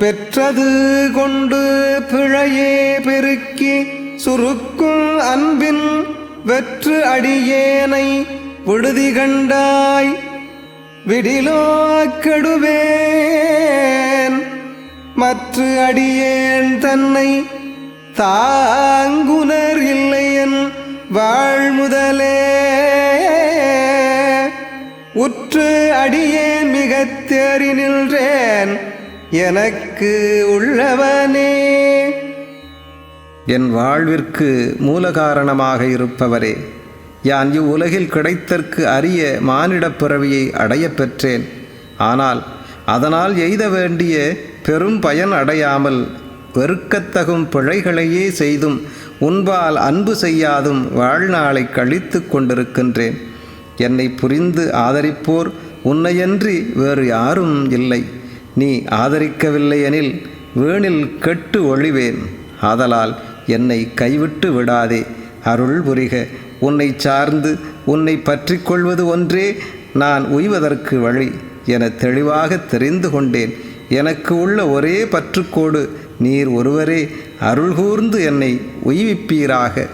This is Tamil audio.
பெற்றது கொண்டு பிழையே பெருக்கி சுருக்கும் அன்பின் வெற்று அடியேனை விடுதி கண்டாய். விடிலோ கெடுவேன் மற்ற அடியேன் தன்னை தாங்குனர் இல்லையன் வாழ்முதலே. உற்று அடியேன் மிகத் தேறி நின்றேன் எனக்கு உள்ளவனே. என் வாழ்விற்கு மூலகாரணமாக இருப்பவரே யான் இவ்வுலகில் கிடைத்தற்கு அரிய மானிடப் பிறவியை அடைய பெற்றேன். ஆனால் அதனால் எய்த வேண்டிய பெரும் பயன் அடையாமல் வெறுக்கத்தகும் பிழைகளையே செய்தும் உன்பால் அன்பு செய்யாதும் வாழ்நாளை கழித்து கொண்டிருக்கின்றேன். என்னை புரிந்து ஆதரிப்போர் உன்னையன்றி வேறு யாரும் இல்லை. நீ ஆதரிக்கவில்லை எனில் வீணில் கெட்டு ஒழிவேன். ஆதலால் என்னை கைவிட்டு விடாதே. அருள் புரிக. உன்னை சார்ந்து உன்னை பற்றி கொள்வது ஒன்றே நான் உய்வதற்கு வழி என தெளிவாக தெரிந்து கொண்டேன். எனக்கு உள்ள ஒரே பற்றுக்கோடு நீர் ஒருவரே. அருள் கூர்ந்து என்னை உய்விப்பீராக.